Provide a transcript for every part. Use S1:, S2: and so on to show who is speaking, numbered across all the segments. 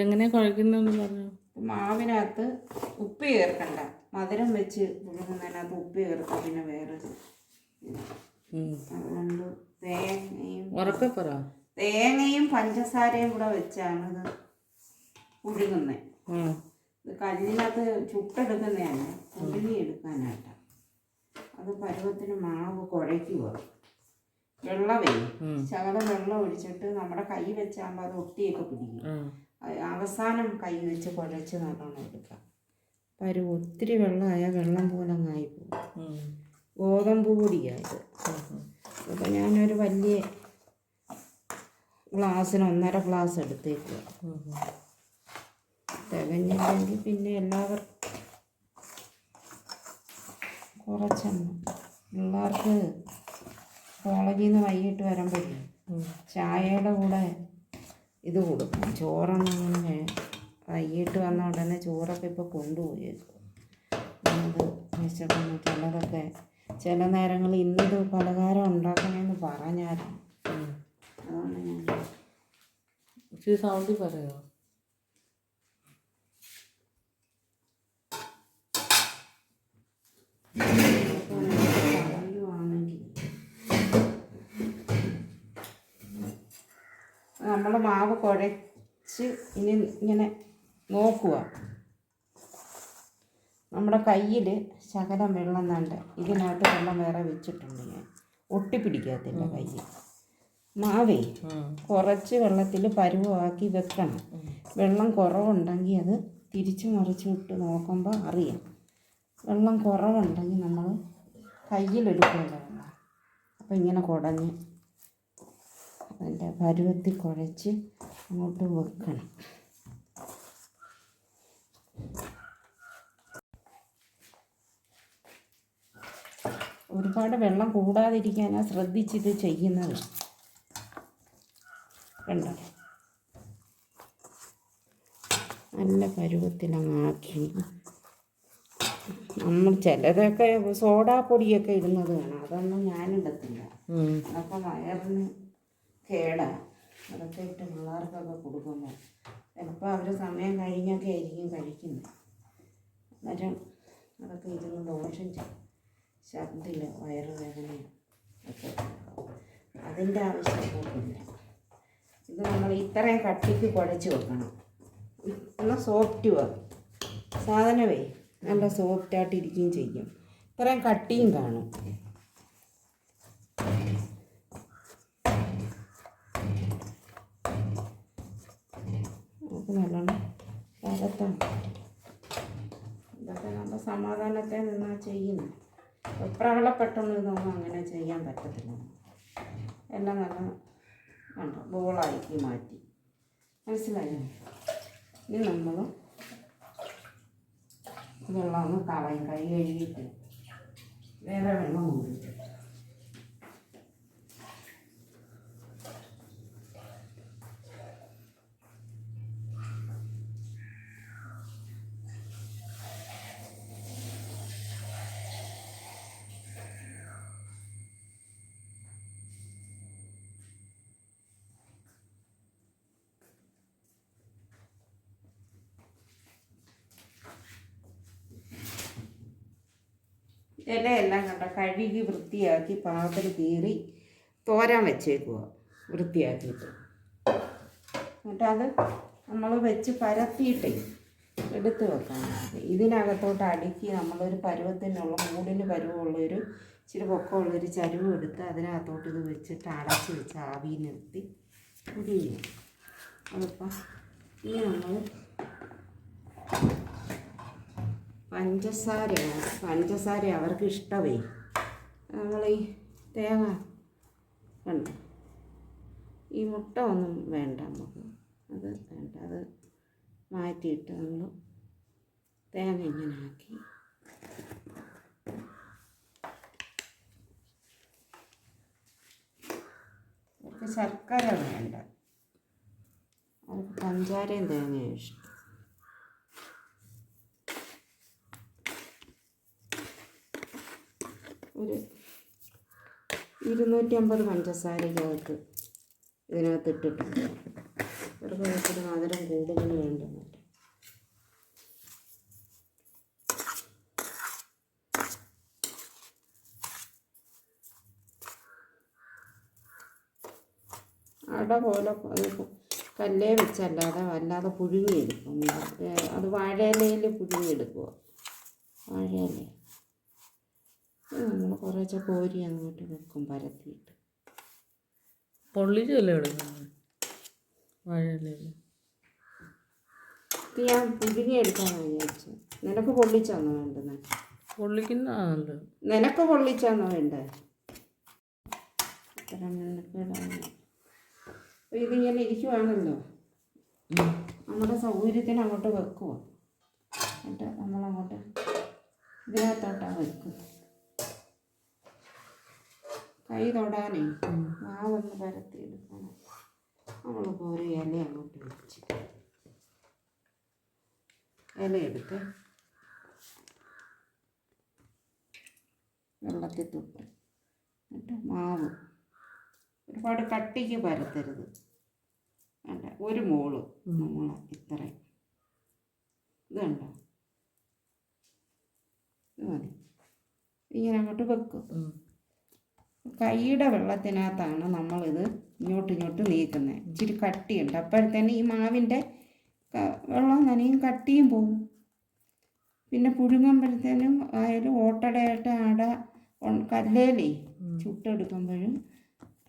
S1: ഇതെങ്ങനെയാ കുഴക്കുന്നതെന്ന് പറഞ്ഞു?
S2: മാവിനകത്ത് ഉപ്പ് ചേർക്കണ്ട. മധുരം വെച്ച് പുഴുങ്ങുന്നതിനകത്ത് ഉപ്പ് ചേർക്കുക പിന്നെ വേറെ. അതുകൊണ്ട് തേങ്ങയും
S1: ഉറക്കെ പറ
S2: തേങ്ങയും പഞ്ചസാരയും കൂടെ വെച്ചാണ് ഇത് പുഴുങ്ങുന്നത് ഇത് കല്ലിനകത്ത് ചുട്ടെടുക്കുന്നതാണ് പുഴുങ്ങി എടുക്കാനായിട്ട്. അത് പരുവത്തിന് മാവ് കുഴയ്ക്കുക വെള്ളമേ. ശകലം വെള്ളം ഒഴിച്ചിട്ട് നമ്മുടെ കൈ വെച്ചാകുമ്പോൾ അത് ഒട്ടിയൊക്കെ പിടിക്കും. അവസാനം കൈ വെച്ച് കുഴച്ച് നല്ലോണം എടുക്കുക. പരു ഒത്തിരി വെള്ളമായാൽ വെള്ളം പോലെ അങ്ങായി പോകും. ഗോതമ്പ് പൊടിയായത്
S1: അപ്പം
S2: അപ്പോൾ ഞാനൊരു വലിയ ഗ്ലാസ്സിന് ഒന്നര ഗ്ലാസ് എടുത്തേക്കുക. തികഞ്ഞില്ലെങ്കിൽ പിന്നെ എല്ലാവർക്കും കുറച്ചെണ്ണം പിള്ളേർക്ക് കോളേജിൽ നിന്ന് വൈകിട്ട് വരുമ്പോഴേ
S1: പറ്റും
S2: ചായയുടെ കൂടെ ഇത് കൊടുക്കും ചോറൊന്നും അങ്ങനെ വൈകിട്ട് വന്ന ഉടനെ ചോറൊക്കെ ഇപ്പോൾ കൊണ്ടുപോയേക്കും അത് വിശക്കുന്നു ചിലതൊക്കെ ചില നേരങ്ങളിൽ ഇന്നത് പലഹാരം ഉണ്ടാക്കണമെന്ന് പറഞ്ഞായിരുന്നു. അതുകൊണ്ട് ഞാൻ
S1: ഇച്ചിരി സൗണ്ടിൽ പറയോ?
S2: നമ്മൾ മാവ് കുഴച്ച് ഇനി ഇങ്ങനെ നോക്കുക നമ്മുടെ കയ്യിൽ ശകലം വെള്ളം വേണ്ട? ഇതിനകത്ത് വെള്ളം വേറെ വെച്ചിട്ടുണ്ട് ഞാൻ. ഒട്ടിപ്പിടിക്കാത്തില്ല കയ്യിൽ. മാവേ കുറച്ച് വെള്ളത്തിൽ പരുവമാക്കി വെക്കണം. വെള്ളം കുറവുണ്ടെങ്കിൽ അത് തിരിച്ചു മറിച്ച് വിട്ട് നോക്കുമ്പോൾ അറിയാം. വെള്ളം കുറവുണ്ടെങ്കിൽ നമ്മൾ കയ്യിലൊരു വെള്ളം അപ്പോൾ ഇങ്ങനെ കുടഞ്ഞ് അതിന്റെ പരുവത്തിൽ കുഴച്ച് അങ്ങോട്ട് വെക്കണം. ഒരുപാട് വെള്ളം കൂടാതിരിക്കാനാണ് ശ്രദ്ധിച്ചിത് ചെയ്യുന്നത്. കണ്ടോ? നല്ല പരുവത്തിലങ്ങാക്കി നമ്മൾ ചിലരൊക്കെ സോഡാപ്പൊടിയൊക്കെ ഇടുന്നത് കാണാം. അതൊന്നും ഞാനിടത്തില്ല
S1: അപ്പം
S2: അതൊക്കെ വയറിന് കേടാണ് അതൊക്കെ ഇട്ട് പിള്ളേർക്കൊക്കെ കൊടുക്കുമ്പോൾ ചിലപ്പോൾ അവർ സമയം കഴിഞ്ഞൊക്കെ ആയിരിക്കും കഴിക്കുന്നത് അന്നേരം അതൊക്കെ ഇരുന്ന് ദോഷം ചെയ്യും ശബ്ദമില്ല വയറുവേദനയും ഒക്കെ. അതിന്റെ ആവശ്യം ഇത് നമ്മൾ ഇത്രയും കട്ടിക്ക് കുഴച്ച് വെക്കണം. നല്ല സോഫ്റ്റ് സാധനമേ നല്ല സോഫ്റ്റായിട്ട് ഇരിക്കുകയും ചെയ്യും. ഇത്രയും കട്ടിയും കാണും. നമുക്ക് നല്ലോണം കരത്താം ഇതൊക്കെ നമ്മൾ സമാധാനത്തെ നിന്നാ ചെയ്യുന്നത് വെപ്രാളപ്പെട്ടൊന്നും ഇതൊന്നും അങ്ങനെ ചെയ്യാൻ പറ്റത്തില്ല. എല്ലാം നല്ല കണ്ടോ ബോളാക്കി മാറ്റി. മനസ്സിലായോ? ഇനി നമ്മൾ വെള്ളം ഒന്ന് കളയും. കൈ കഴുകിയിട്ട് വേറെ വെള്ളം കൊണ്ടിട്ട് ഇലയെല്ലാം കണ്ട? കഴുകി വൃത്തിയാക്കി പാത്രത്തിൽ കീറി തോരാൻ വെച്ചേക്കുക വൃത്തിയാക്കിയിട്ട്. എന്നിട്ട് അത് നമ്മൾ വെച്ച് പരത്തിയിട്ടേ എടുത്ത് വെക്കാം ഇതിനകത്തോട്ട് അടുക്കി നമ്മളൊരു പരുവത്തിനുള്ള മൂടിന് പരുവമുള്ളൊരു ഇച്ചിരി പൊക്കമുള്ളൊരു ചരുവ് എടുത്ത് അതിനകത്തോട്ട് ഇത് വെച്ചിട്ട് അടച്ച് വെച്ച് ആവി നിർത്തി കുടിയും അതിപ്പം ഇനി നമ്മൾ പഞ്ചസാര പഞ്ചസാര അവർക്ക് ഇഷ്ടമേ നമ്മൾ ഈ തേങ്ങ കണ്ടു ഈ മുട്ട ഒന്നും വേണ്ട നമുക്ക്. അത് വേണ്ട അത് മാറ്റിയിട്ട് നമ്മൾ തേങ്ങ ഇങ്ങനെ ആക്കി. ശർക്കര വേണ്ട. അവർക്ക് പഞ്ചാരയും തേങ്ങയും ഇഷ്ടം ഒരു ഇരുന്നൂറ്റി അമ്പത് പഞ്ചസാരയ്ക്കകത്ത് ഇതിനകത്ത് ഇട്ടിട്ടുണ്ട് ഇവർക്ക് ഇച്ചിരി മധുരം കൂടുതൽ വേണ്ടുന്നുണ്ട് അട പോലെ കല്ലേ വെച്ചല്ലാതെ അല്ലാതെ പുഴുങ്ങിയെടുക്കും. അത് വാഴയിലയിൽ പുഴുങ്ങിയെടുക്കുക വാഴയില നമ്മൾ കുറേശ്ശെ കോരി അങ്ങോട്ട് വെക്കും പരത്തിയിട്ട്.
S1: പൊള്ളിച്ചല്ലേ എടുക്കുന്നത്? വാഴയിലയിൽ
S2: ഇത് ഞാൻ പുഴുങ്ങിയെടുക്കാമെന്ന് വിചാരിച്ചു. നിനക്ക് പൊള്ളിച്ചാണോ വേണ്ടത്?
S1: പൊള്ളിക്കുന്നതാണല്ലോ
S2: നിനക്ക് പൊള്ളിച്ചാണോ വേണ്ടത് മെനക്കേടാണ് അപ്പോൾ ഇതിങ്ങനെ ഇരിക്കുവാണല്ലോ. നമ്മുടെ സൗകര്യത്തിന് അങ്ങോട്ട് വെക്കുക എന്നിട്ട് നമ്മളങ്ങോട്ട് ഇതിനകത്തോട്ടാണ് വെക്കുക കൈ തൊടാനേ. മാവൊന്ന് പരത്തിയെടുക്കണം. നമ്മൾ ഒരു ഇല അങ്ങോട്ട് വെച്ച് ഇല എടുത്ത് വെള്ളത്തിൽ തൊട്ട് എന്നിട്ട് മാവ്. ഒരുപാട് കട്ടിക്ക് പരത്തരുത്. വേണ്ട ഒരു മോൾ നമ്മൾ ഇത്രയും. ഇത് കണ്ടോ? ഇത് മതി. ഇങ്ങനെ അങ്ങോട്ട് വെക്കും. കൈയുടെ വെള്ളത്തിനകത്താണ് നമ്മളിത് ഇങ്ങോട്ട് ഇങ്ങോട്ട് നീക്കുന്നത്. ഇച്ചിരി കട്ടിയുണ്ട്. അപ്പോഴത്തേന് ഈ മാവിന്റെ വെള്ളം നനയും കട്ടിയും പോവും. പിന്നെ പുഴുങ്ങുമ്പോഴത്തേനും ആയാലും ഓട്ടടയായിട്ട് അട കല്ലേലേ ചുട്ടെടുക്കുമ്പോഴും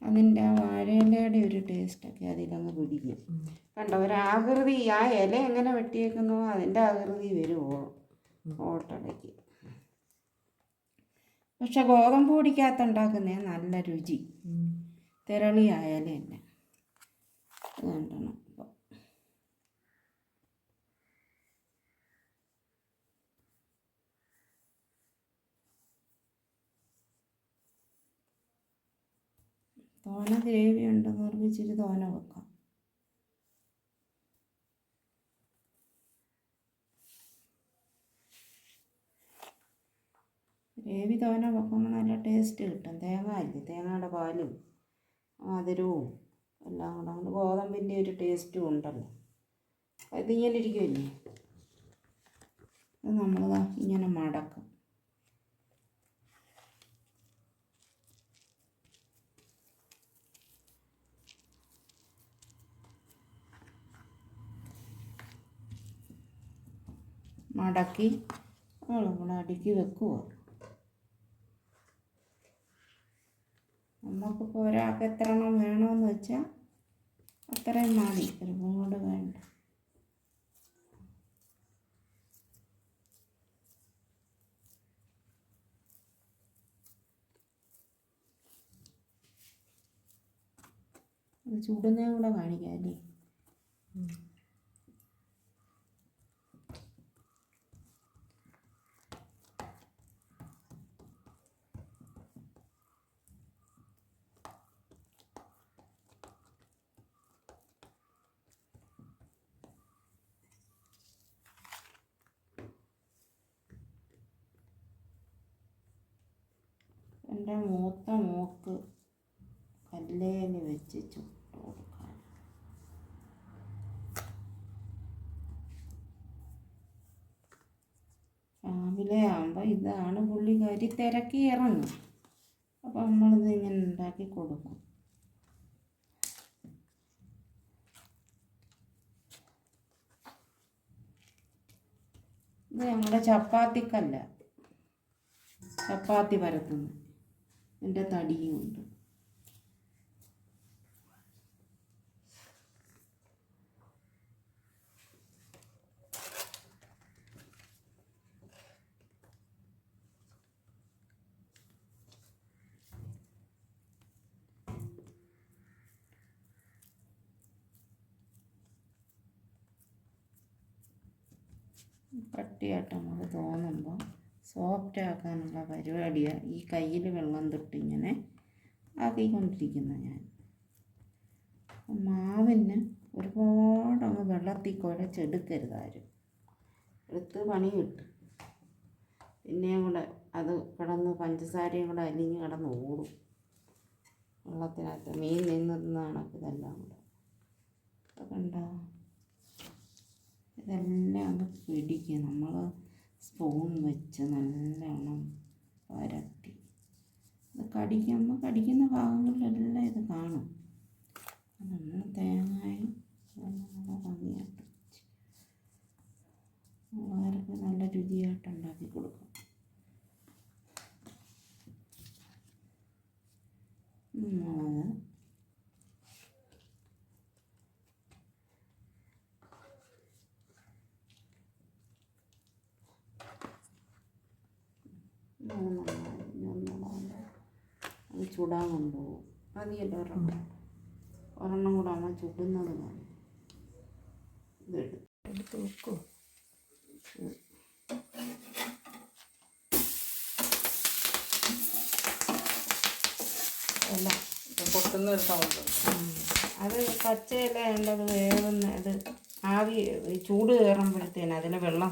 S2: അതിന്റെ ആ വാഴയിലയുടെ ഒരു ടേസ്റ്റൊക്കെ അതിലങ്ങ് പിടിക്കും. കണ്ടോ ഒരാകൃതി ആ ഇല എങ്ങനെ വെട്ടിയേക്കുന്നോ അതിന്റെ ആകൃതി വരും ഓട്ടടയ്ക്ക്. പക്ഷെ ഗോതമ്പ് പൊടിക്കകത്ത് ഉണ്ടാക്കുന്നേ നല്ല രുചി. തിരളി ആയാലും തന്നെ കണ്ടണം തോന ഗ്രേവി ഉണ്ടെന്ന് പറഞ്ഞ് ഇച്ചിരി തോന വെക്കാം. ഗ്രേവി തോന വെക്കുമ്പോൾ നല്ല ടേസ്റ്റ് കിട്ടും. തേങ്ങ ഇല്ലേ? തേങ്ങയുടെ പാലും മധുരവും എല്ലാം കൂടെ കൊണ്ട് ഗോതമ്പിന്റെ ഒരു ടേസ്റ്റും ഉണ്ടല്ലോ. അത് ഇങ്ങനെ ഇരിക്കുമല്ലേ അത് നമ്മൾ ഇങ്ങനെ മടക്കും. മടക്കി നമ്മൾ അടുക്കി വെക്കുക നമുക്കിപ്പോൾ ഒരാൾക്ക് എത്ര എണ്ണം വേണമെന്ന് വെച്ചാൽ അത്രയും മതി. ഒരുപാട് വേണ്ട. ചൂടുന്നതും ചുടുന്നതും കൂടെ കാണിക്കാം അല്ലേ? എന്റെ മൂത്ത മൂക്ക് കല്ലേൽ വെച്ച് ചുട്ട് കൊടുക്കാൻ. രാവിലെ ആകുമ്പോൾ ഇതാണ് പുള്ളിക്കാരി തിരക്കി ഇറങ്ങും. അപ്പം നമ്മളിത് ഇങ്ങനെ ഉണ്ടാക്കി കൊടുക്കും. ഇത് ഞങ്ങളുടെ ചപ്പാത്തിക്കല്ല. ചപ്പാത്തി പരത്തുന്നു. എന്റെ തടിയും ഉണ്ട്. കട്ടിയായിട്ട് നമുക്ക് തോന്നുമ്പോൾ സോഫ്റ്റ് ആക്കാനുള്ള പരിപാടിയാണ് ഈ കയ്യിൽ വെള്ളം തൊട്ട് ഇങ്ങനെ ആക്കിക്കൊണ്ടിരിക്കുന്നത് ഞാൻ. മാവിന് ഒരുപാട് അങ്ങ് വെള്ളത്തിൽ കുഴച്ചെടുക്കരുത് ആരും. എടുത്ത് പണി കിട്ടും പിന്നെയും കൂടെ അത് കിടന്ന് പഞ്ചസാരയും കൂടെ അലിഞ്ഞ് കിടന്ന് ഓടും. വെള്ളത്തിനകത്ത് മീൻ നിന്ന് കണക്ക് ഇതെല്ലാം കൂടെ. കണ്ടോ? ഇതെല്ലാം അങ്ങ് പിടിക്കും. നമ്മൾ സ്പൂൺ വെച്ച് നല്ലോണം പരത്തി ഇത് കടിക്കുമ്പോൾ കടിക്കുന്ന ഭാഗങ്ങളിലെല്ലാം ഇത് കാണും. നല്ല തേങ്ങയും നല്ല ഭംഗിയായിട്ട് പിള്ളേർക്ക് നല്ല രുചിയായിട്ട് ഉണ്ടാക്കി കൊടുക്കും. മൂന്നെണ്ണം അത് ചുടാൻ കൊണ്ടുപോകും. മതിയല്ലോ ഒരെണ്ണം. ഒരെണ്ണം കൂടെ അമ്മ ചുടുന്നത് മതി ഇതെടുത്ത് വെക്കോ. അല്ല
S1: പൊട്ടുന്ന ഒരു സൗണ്ട്
S2: അത് പച്ചയില ഉണ്ടത് വേവുന്ന ഇത് ആവി ചൂട് കയറുമ്പോഴത്തേന് അതിലെ വെള്ളം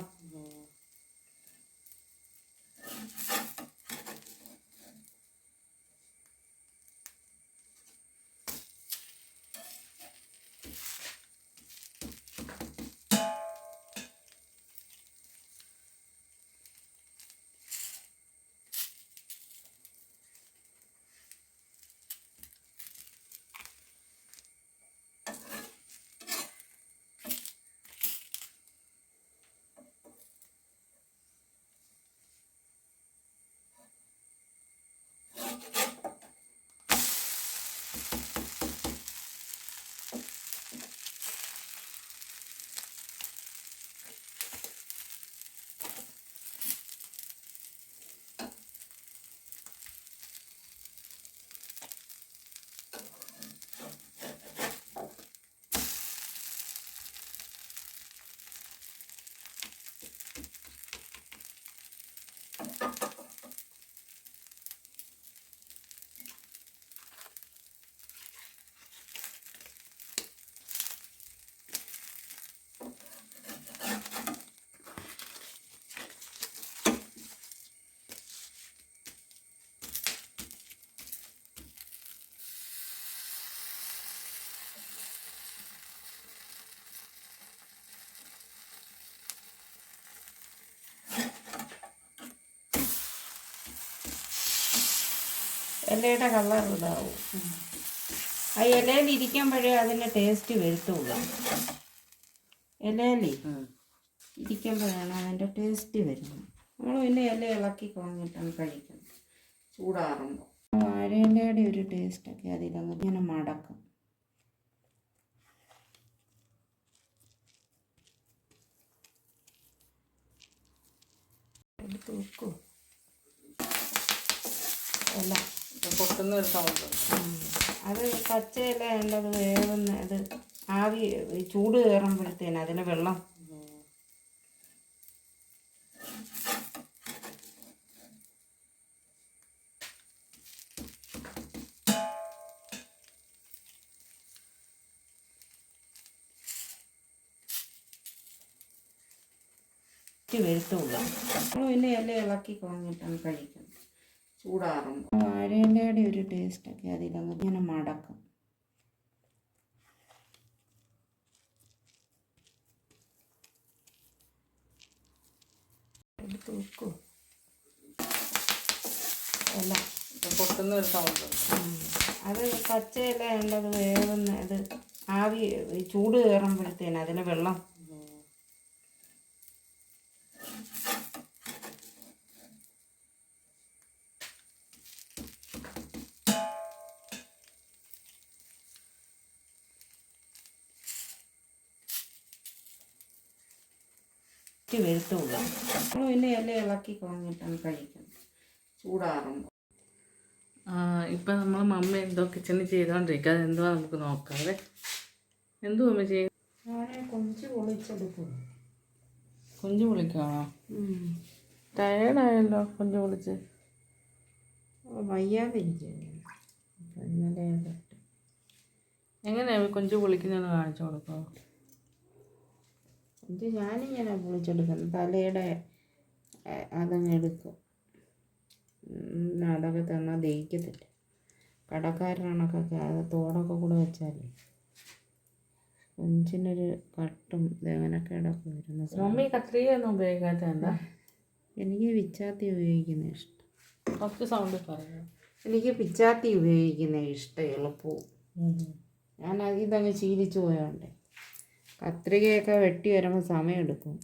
S2: ഇലയുടെ കളർ ഇതാവും ആ ഇലയിൽ ഇരിക്കുമ്പോഴേ അതിന്റെ ടേസ്റ്റ് വരുത്തുള്ളൂ. ഇലയിൽ ഇരിക്കുമ്പോഴാണ് അതിന്റെ ടേസ്റ്റ് വരുന്നത്. നമ്മൾ പിന്നെ ഇല ഇളക്കി കളഞ്ഞിട്ടാണ് കഴിക്കുന്നത് ചൂടാറുമ്പോൾ. വാഴയിലയുടെ ഒരു ടേസ്റ്റൊക്കെ അതിലങ്ങ് ഇങ്ങനെ മടക്കും. എടുത്ത് വെക്കൂ. എല്ലാം
S1: പൊട്ടുന്ന ഒരു സൗണ്ട്
S2: അത് പച്ചയില ഉണ്ടത് വേവുന്ന ഇത് ആവി ചൂട് കയറുമ്പോഴത്തേന് അതിലെ വെള്ളം. വെളുത്തുള്ള. പിന്നെ എല്ലാം ഇളക്കി കളഞ്ഞിട്ടാണ് കഴിക്കുന്നത് ചൂടാറുമ്പോൾ വാഴയിലയുടെ ഒരു ടേസ്റ്റൊക്കെ അതിലങ്ങ് ഇങ്ങനെ മടക്കും. എടുത്ത് വെക്കൂ. എല്ലാം
S1: പൊട്ടുന്ന ഒരു സൗണ്ട്
S2: അത് പച്ചയില ഉണ്ടത് വേവുന്ന ഇത് ആവി ചൂട് കയറുമ്പോഴത്തേന് അതിലെ വെള്ളം വരുത്തുള്ളൂ നമ്മൾ പിന്നെ ഇല ഇളക്കി കളഞ്ഞിട്ടാണ് കഴിക്കുന്നത്. ചൂടാറുമ്പോൾ.
S1: ഇപ്പം നമ്മൾ മമ്മ എന്തോ കിച്ചണിൽ ചെയ്തുകൊണ്ടിരിക്കുക അതെന്തുവാ നമുക്ക് നോക്കാതെ എന്തോ അമ്മ ചെയ്യും
S2: ഞാൻ കൊഞ്ച് പൊളിച്ചെടുക്കും
S1: കൊഞ്ച് പൊളിക്കാണോ ടയേർഡായല്ലോ കൊഞ്ച് പൊളിച്ച്.
S2: വയ്യാതിരിക്കുന്നു എങ്ങനെയാണ് ഇന്നലെ
S1: പൊളിക്കുന്നതെന്ന് കുഞ്ചു വിളിക്കുന്നതെന്ന് കാണിച്ചു കൊടുക്കോ
S2: ഇത് ഞാനിങ്ങനെ പൊളിച്ചെടുക്കുന്നു തലയുടെ അതങ്ങെടുക്കും അതങ്ങ് എടുക്കും. ഉം, അതൊക്കെ തന്നാൽ ദഹിക്കത്തില്ല. കടക്കാരനൊക്കെ അത് തോടൊക്കെ കൂടെ വെച്ചാൽ കൊഞ്ചിനൊരു കട്ടും ദേവനക്കേടൊക്കെ വരുന്ന
S1: മമ്മി കത്രിക ഒന്നും ഉപയോഗിക്കാത്ത എന്താ?
S2: എനിക്ക് പിച്ചാത്തി ഉപയോഗിക്കുന്ന ഇഷ്ടം.
S1: കുറച്ച് സൗണ്ട് പറയാം.
S2: എനിക്ക് പിച്ചാത്തി ഉപയോഗിക്കുന്ന ഇഷ്ടം എളുപ്പവും. ഞാൻ ഇതങ്ങ് ശീലിച്ചു പോയോണ്ടേ. കത്രികയൊക്കെ വെട്ടി വരുമ്പോൾ സമയമെടുക്കും.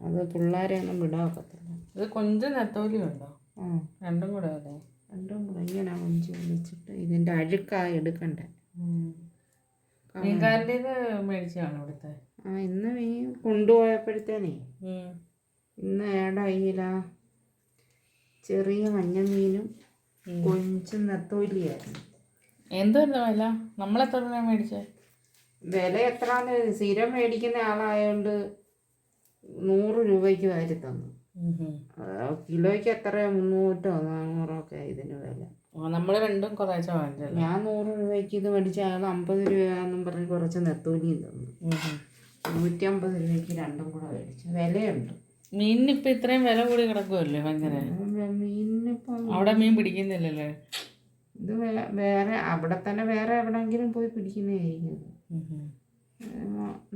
S2: അത് പിള്ളേരെ ഒന്നും വിടാക്കത്തില്ല.
S1: ഇത് കൊഞ്ച് നെത്തോലി ഉണ്ടോ?
S2: ആ.
S1: രണ്ടും കൂടെ അല്ലേ?
S2: രണ്ടും കൂടെ. ഇങ്ങനെ കൊഞ്ച് വെച്ചിട്ട് ഇതിന്റെ അഴുക്കായി എടുക്കണ്ടേ.
S1: മീൻകാരന്റെ മേടിച്ചാണ് ഇവിടുത്തെ?
S2: ആ ഇന്ന് മീൻ കൊണ്ടുപോയപ്പോഴത്തേനേ ഇന്ന് ഏടായില്ല ചെറിയ മഞ്ഞമീനും കൊഞ്ചും നെത്തോലിയായിരുന്നു.
S1: എന്തോ വില? നമ്മളെത്ര മേടിച്ചേ?
S2: വില എത്രാന്ന് സ്ഥിരം മേടിക്കുന്ന ആളായതുകൊണ്ട് നൂറ് രൂപയ്ക്ക് വാരി തന്നു. കിലോയ്ക്ക് എത്ര മുന്നൂറ്റോ നാനൂറോ ഒക്കെ ഇതിന് വില.
S1: നമ്മൾ രണ്ടും
S2: ഞാൻ നൂറ് രൂപയ്ക്ക് ഇത് മേടിച്ച അയാൾ അമ്പത് രൂപയാന്നും പറഞ്ഞ് കുറച്ച് നെത്തോലിയും തന്നു. നൂറ്റി അമ്പത് രൂപയ്ക്ക് രണ്ടും കൂടെ മേടിച്ചു. വിലയുണ്ട്.
S1: മീനിനിപ്പോ ഇത്രയും വില കൂടി കിടക്കുമല്ലേ ഭയങ്കര? അവിടെ മീൻ പിടിക്കുന്നില്ലല്ലേ?
S2: ഇത് വേറെ അവിടെ തന്നെ വേറെ എവിടെയെങ്കിലും പോയി പിടിക്കുന്നതായിരിക്കും.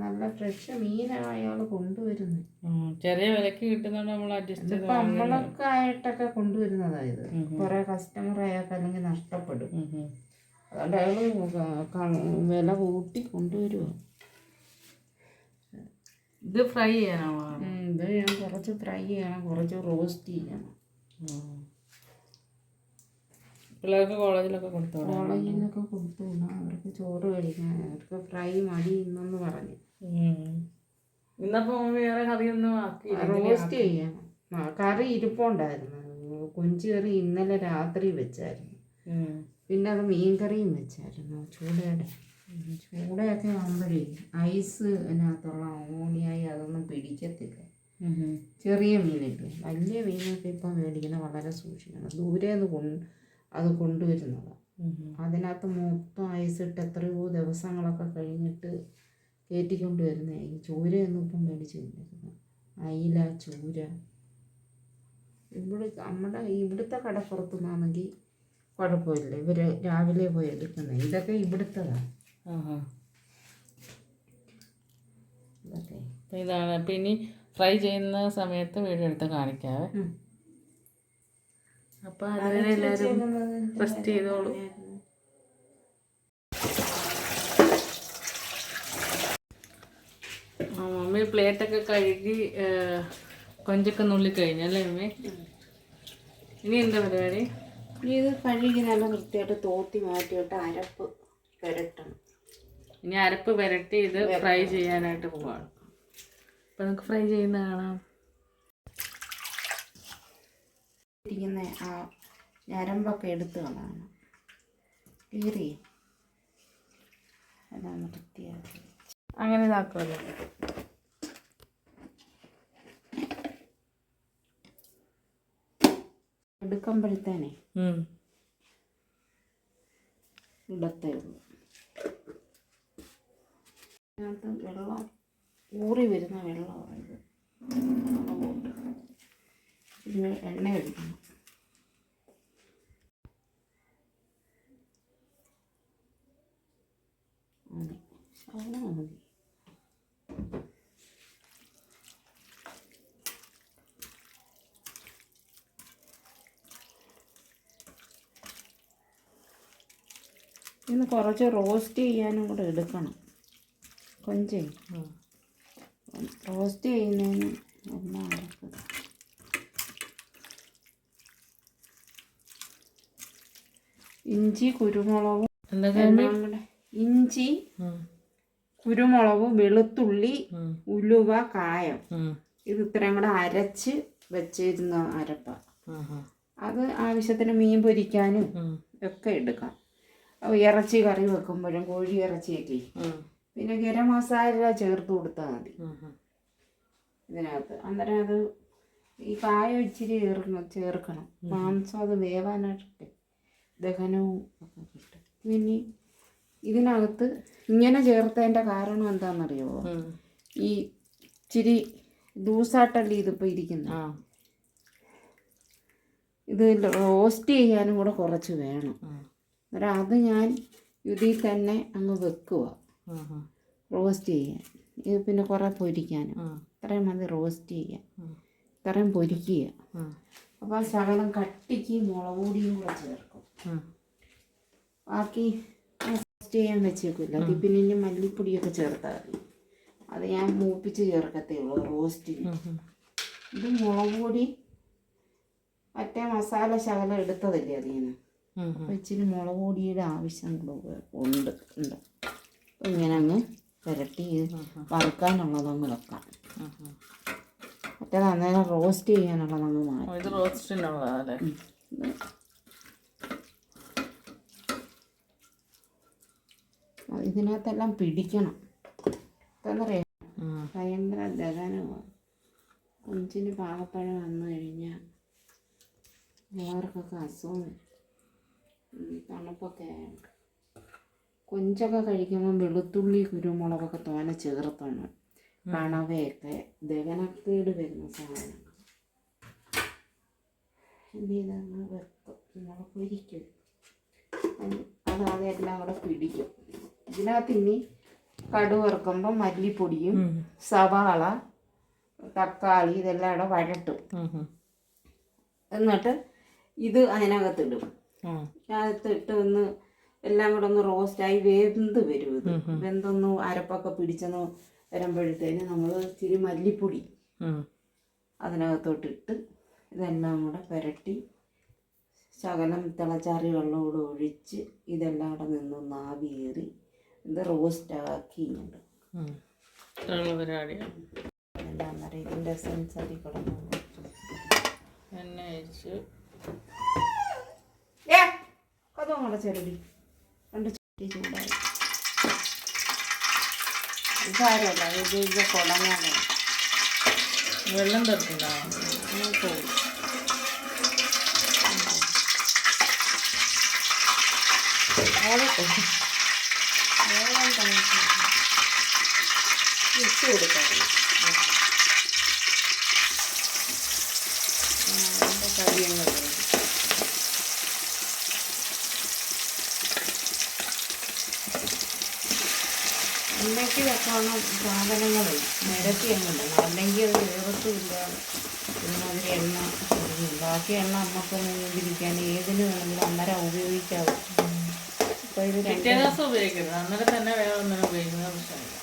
S2: നല്ല ഫ്രഷ് മീനാണ് അയാൾ കൊണ്ടുവരുന്നത്
S1: ചെറിയ വിലക്ക് കിട്ടുന്നോണ്ട് നമ്മൾ അഡ്ജസ്റ്റ്
S2: നമ്മളൊക്കെ ആയിട്ടൊക്കെ കൊണ്ടുവരുന്നതാ ഇത്. കുറെ കസ്റ്റമർ അയാൾക്ക് അല്ലെങ്കിൽ നഷ്ടപ്പെടും. അതുകൊണ്ട് അയാൾ വില കൂട്ടി കൊണ്ടുവരുവ.
S1: ഇത് ഫ്രൈ ചെയ്യണോ
S2: ഇത് ഞാൻ കുറച്ച് ഫ്രൈ ചെയ്യണം. കുറച്ച് റോസ്റ്റ് ചെയ്യണം.
S1: പിള്ളേർക്ക് കോളേജിലൊക്കെ കൊടുത്തു.
S2: കോളേജിലൊക്കെ കൊടുത്തു വിടാം. അവർക്ക് ചോറ് കഴിക്കാൻ അവർക്ക് ഫ്രൈ മടി ഇന്നെന്ന് പറഞ്ഞു.
S1: ഇന്നപ്പോ വേറെ കറിയൊന്നും
S2: റോസ്റ്റ് ചെയ്യണം ആ, കറി ഇരിപ്പുണ്ടായിരുന്നു. കൊഞ്ചു കറി ഇന്നലെ രാത്രി വെച്ചായിരുന്നു. പിന്നെ അത് മീൻ കറിയും വെച്ചായിരുന്നു. ചൂടയുടെ ചൂടയൊക്കെ ആകുമ്പോഴേ ഐസ് അതിനകത്തുള്ള അമോണിയായി അതൊന്നും പിടിക്കത്തില്ല. ചെറിയ മീനില്ലേ. വലിയ മീനൊക്കെ ഇപ്പം മേടിക്കുന്നത് വളരെ സൂക്ഷിക്കണം. ദൂരെ നിന്ന് കൊണ്ട് അത്
S1: കൊണ്ടുവരുന്നത്.
S2: അതിനകത്ത് മൊത്തം ഐസിട്ട് എത്രയോ ദിവസങ്ങളൊക്കെ കഴിഞ്ഞിട്ട് കയറ്റിക്കൊണ്ട് വരുന്ന ഈ ചൂരയൊന്നും ഇപ്പം മേടിച്ച് തിന്നിരുന്നത് അയില ചൂര. ഇവിടെ നമ്മുടെ ഇവിടുത്തെ കടപ്പുറത്തു നിന്നാണെങ്കിൽ കുഴപ്പമില്ല. ഇവർ രാവിലെ പോയി എടുക്കുന്നത് ഇതൊക്കെ ഇവിടുത്തതാണ്. ഇതൊക്കെ.
S1: ഇതാണ്. പിന്നെ ഫ്രൈ ചെയ്യുന്ന സമയത്ത് വീഡിയോ എടുത്ത് കാണിക്കാവേ.
S2: ഉം.
S1: അപ്പൊ അതുവരെ എല്ലാവരും റെസ്റ്റ് ചെയ്തോളൂ. ആ, മമ്മി പ്ലേറ്റൊക്കെ കഴുകി കൊഞ്ചൊക്കെ നുള്ളി കഴിഞ്ഞല്ലേ മമ്മി? ഇനി എന്താ പരിപാടി?
S2: ഇനി ഇത് കഴുകി നല്ല വൃത്തിയായിട്ട് തോത്തി മാറ്റിയിട്ട് അരപ്പ് പുരട്ടണം.
S1: ഇനി അരപ്പ് പുരട്ടി ഇത് ഫ്രൈ ചെയ്യാനായിട്ട് പോവാണ്. അപ്പൊ നമുക്ക് ഫ്രൈ ചെയ്യുന്ന കാണാം.
S2: ഇരിക്കുന്ന. ആ ഞരമ്പൊക്കെ എടുത്തു കളയണം. കീറി. അതാണ് വൃത്തിയാക്കി
S1: അങ്ങനെ ഇതാക്കുമല്ലോ.
S2: എടുക്കുമ്പോഴത്തേനെ. ഇടത്തേ ഉള്ളൂ. അതിനകത്ത് വെള്ളം ഊറി വരുന്ന വെള്ളമാണ് ഇത്. ഇതിന് എണ്ണ ഒഴിക്കണം മതി. ശകലം മതി. ഇന്ന് കുറച്ച് റോസ്റ്റ് ചെയ്യാനും കൂടെ എടുക്കണം. കൊഞ്ചേ. റോസ്റ്റ് ചെയ്യുന്നതിന് ഒന്നും ഇഞ്ചി കുരുമുളകും ഇഞ്ചി. കുരുമുളക് വെളുത്തുള്ളി ഉലുവ കായം. ഇത് ഇത്രയും കൂടെ അരച്ച് വെച്ചിരുന്ന അരപ്പ. അത് ആവശ്യത്തിന് മീൻ പൊരിക്കാനും ഒക്കെ എടുക്കാം. ഇറച്ചി കറി വെക്കുമ്പോഴും കോഴി ഇറച്ചിയൊക്കെ. പിന്നെ ഗരം മസാല ചേർത്ത് കൊടുത്താൽ മതി. ഇതിനകത്ത്. അന്നേരം അത് ഈ കായം ഇച്ചിരി ചേർക്കണം. ചേർക്കണം മാംസം അത് വേവാനായിട്ട് ദഹനവും ഒക്കെ കിട്ടും പിന്നെ ഇതിനകത്ത് ഇങ്ങനെ ചേർത്തതിന്റെ കാരണം
S1: എന്താണെന്നറിയോ?
S2: ഈ ഇച്ചിരി ദൂസായിട്ടല്ലേ ഇതിപ്പോൾ ഇരിക്കുന്നത് ഇത് റോസ്റ്റ് ചെയ്യാനും കൂടെ കുറച്ച് വേണം. അന്നേരം അത് ഞാൻ ഇതിൽ തന്നെ അങ്ങ് വെക്കുക റോസ്റ്റ് ചെയ്യാൻ. ഇത് പിന്നെ കുറേ പൊരിക്കാനും. ഇത്രയും മതി റോസ്റ്റ്
S1: ചെയ്യാം.
S2: ഇത്രയും പൊരിക്കുക. അപ്പോൾ ആ ശകലം കട്ടിക്ക് മുളക് പൊടിയും കൂടെ ചേർക്കും. ബാക്കി റോസ്റ്റ് ചെയ്യാൻ വെച്ചേക്കില്ല അതിൽ പിന്നെ ഇനി മല്ലിപ്പൊടിയൊക്കെ ചേർത്താൽ മതി. അത് ഞാൻ മൂപ്പിച്ച് ചേർക്കത്തേ ഉള്ളൂ റോസ്റ്റിന്
S1: ഉം.
S2: ഇത് മുളക് പൊടി മറ്റേ മസാല ശകലം എടുത്തതല്ലേ അതിൽ നിന്ന് അപ്പം ഇച്ചിരി മുളക് പൊടിയുടെ ആവശ്യം കൂടെ ഉണ്ട് ഉണ്ട്. അപ്പം ഇങ്ങനെ അങ്ങ് പുരട്ടി വറുക്കാനുള്ളതങ്ങ് വെക്കാം. മറ്റേത് അന്നേരം റോസ്റ്റ് ചെയ്യാനുള്ളതങ്ങ് മാറ്റി.
S1: ഇത് റോസ്റ്റിനുള്ളതല്ലേ
S2: ഇതിനകത്തെല്ലാം പിടിക്കണം. എന്താണെന്നറിയാം. ഭയങ്കര ദഹനമാണ് കൊഞ്ചിന് പാകപ്പഴം വന്നു കഴിഞ്ഞാൽ എല്ലാവർക്കൊക്കെ അസുഖം തണുപ്പൊക്കെ കൊഞ്ചൊക്കെ കഴിക്കുമ്പോൾ വെളുത്തുള്ളി കുരുമുളകൊക്കെ തോനെ ചേർത്താണ് കണവയൊക്കെ ദഹനക്കേട് വരുന്ന സാധനം എന്ത് ചെയ്തങ്ങ് വെക്കും. നമ്മൾ പൊരിക്കും അത് അതെല്ലാം കൂടെ പിടിക്കും. ഇതിനകത്ത് ഇനി കടു വറുക്കുമ്പോൾ മല്ലിപ്പൊടിയും. സവാള തക്കാളി ഇതെല്ലാം കൂടെ വഴട്ടും. എന്നിട്ട് ഇത് അതിനകത്തിടും. അതിനകത്തിട്ട് ഒന്ന് എല്ലാം കൂടെ ഒന്ന് റോസ്റ്റായി വെന്ത് വരും ഇത് വെന്തൊന്ന് അരപ്പൊക്കെ പിടിച്ചെന്ന് വരുമ്പോഴത്തേന് നമ്മൾ ഇച്ചിരി മല്ലിപ്പൊടി. അതിനകത്തോട്ടിട്ട് ഇതെല്ലാം കൂടെ പുരട്ടി ശകലം തിളച്ചാറി വെള്ളം കൂടെ ഒഴിച്ച് ഇതെല്ലാം കൂടെ നിന്നൊന്ന് ആവിയേറി ഇത്
S1: റോസ്റ്റ്
S2: ആക്കിയുണ്ട് പറയാം ഇതിന്റെ സെൻസറി കിടന്നു
S1: എണ്ണ
S2: ഏ കഥ കൂടെ ചെറുടി രണ്ട് ചട്ടി ചൂടായി. സാരമല്ല ഇത് ഇത് കുടങ്ങാണ്
S1: വെള്ളം തരത്തില്ല
S2: പോകും ഇട്ട് കൊടുക്കാറുണ്ട് കറിയങ്ങൾ ഉണ്ടെങ്കിൽ വെക്കണം സാധനങ്ങൾ നിരത്തി എണ്ണ അല്ലെങ്കിൽ അത് വേവത്തുമില്ല ഒരുമാതിരി എണ്ണ. ബാക്കി എണ്ണ അമ്മക്കൊന്നും ഇരിക്കാൻ ഏതിന് വേണമെങ്കിലും അന്നേരം ഉപയോഗിക്കാവും അപ്പോൾ ഇത് രണ്ട്
S1: പിറ്റേ ദിവസം ഉപയോഗിക്കരുത്. അന്നേരം തന്നെ വേറെ ഒന്നിനും ഉപയോഗിക്കുന്നത് പ്രശ്നമില്ല.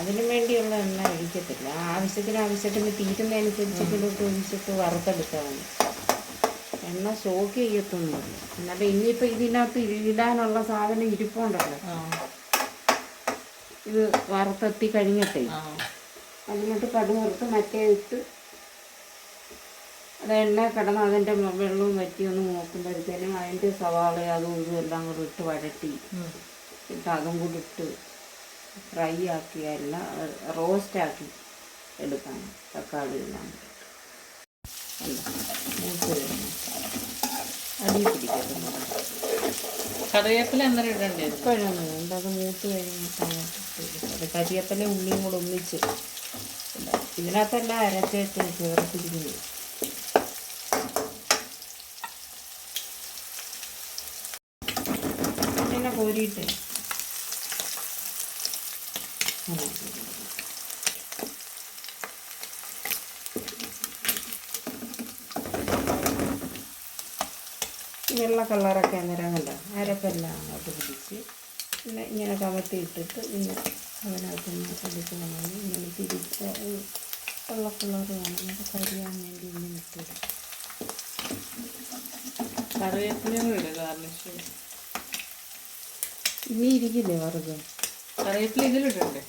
S2: അതിനു വേണ്ടിയുള്ള എണ്ണ ഒഴിക്കത്തില്ല. ആവശ്യത്തിന് ആവശ്യത്തിന് തീരുന്നതനുസരിച്ച് ഇതിലോട്ട് ഒഴിച്ചിട്ട് വറുത്തെടുത്താൽ മതി എണ്ണ സ്റ്റോക്ക് ചെയ്യത്തൊന്നുമില്ല. എന്നാലും ഇനിയിപ്പോൾ ഇതിനകത്ത് ഇടാനുള്ള സാധനം ഇരിപ്പുണ്ടല്ലോ. ഇത് വറുത്തെത്തി കഴിഞ്ഞിട്ടേ. അതിനോട്ട് കടുക് മറ്റേ ഇട്ട് അത് എണ്ണ കിടന്ന് അതിന്റെ വെള്ളവും വറ്റി ഒന്ന് നോക്കുമ്പോഴത്തേനും അതിന്റെ സവാള അതും ഇതും എല്ലാം കൂടി ഇട്ട് വഴട്ടി. ഇട്ട് അതും കൂടി ഇട്ട് ഫ്രൈ ആക്കിയല്ല എല്ലാം റോസ്റ്റ് ആക്കി എടുക്കാൻ തക്കാളി എല്ലാം. അടി
S1: കറിവേപ്പില അന്നേരം ഇടേണ്ടി?
S2: അത് മൂത്ത് ഉള്ളിയും കൂടെ ഒന്നിച്ച്. ഇതിനകത്തെല്ലാം അരച്ചേച്ച് ചേർത്തിരിക്കുന്നു പിന്നെ കോരിയിട്ട്. വെള്ള കളറൊക്കെ അന്നേരം അരപ്പെല്ലാം അങ്ങോട്ട് പിടിച്ച് പിന്നെ ഇങ്ങനെ കമത്തി ഇട്ടിട്ട് പിന്നെ അതിനകത്ത് നിന്ന് എടുത്ത് നമ്മൾ ഇങ്ങനെ തിരിച്ച് വെള്ള കളർ വേണം. കരിയാൻ വേണ്ടി ഇങ്ങനെ ഇട്ടിടും
S1: കറിവേപ്പിലയും ഇടുക ഗാർണിഷ്
S2: ഇനി ഇരിക്കില്ലേ വറുത്?
S1: കറിവേപ്പില ഇതിലിടണ്ടേ?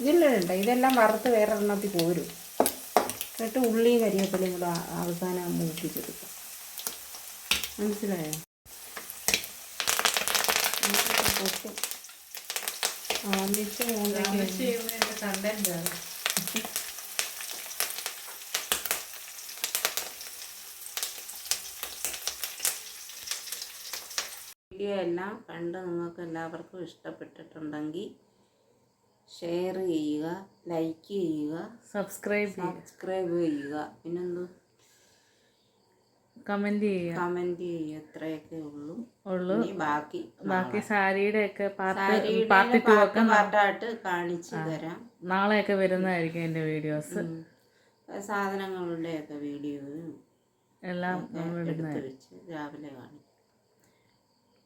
S2: ഇതിലിടണ്ട. ഇതെല്ലാം വറുത്ത് വേറെ എണ്ണത്തിൽ പോരും. എന്നിട്ട് ഉള്ളി കരിവേപ്പിലയും കൂടെ അവസാനം മൂപ്പിച്ചെടുക്കും. മനസ്സിലായോ? ആ പൊട്ടും
S1: ഗാർണിഷ് ചെയ്യുന്നതിന്റെ കണ്ടന്റ്
S2: വീഡിയോ എല്ലാം കണ്ട് നിങ്ങൾക്ക് എല്ലാവർക്കും ഇഷ്ടപ്പെട്ടിട്ടുണ്ടെങ്കിൽ ഷെയർ ചെയ്യുക ലൈക്ക് ചെയ്യുക
S1: സബ്സ്ക്രൈബ്
S2: സബ്സ്ക്രൈബ് ചെയ്യുക. പിന്നെന്ത്?
S1: കമന്റ് ചെയ്യുക.
S2: കമന്റ് ചെയ്യുക. ഇത്രയൊക്കെ ഉള്ളൂ.
S1: ഉള്ളൂ.
S2: ബാക്കി
S1: ബാക്കി സാരിയുടെ ഒക്കെ പാർട്ട് ടു ഒക്കെ
S2: പാർട്ടായിട്ട് കാണിച്ചു തരാം.
S1: നാളെയൊക്കെ വരുന്നതായിരിക്കും എന്റെ വീഡിയോസ്.
S2: സാധനങ്ങളുടെയൊക്കെ വീഡിയോയും
S1: എല്ലാം
S2: എടുത്ത് വെച്ച് രാവിലെ കാണിക്കും.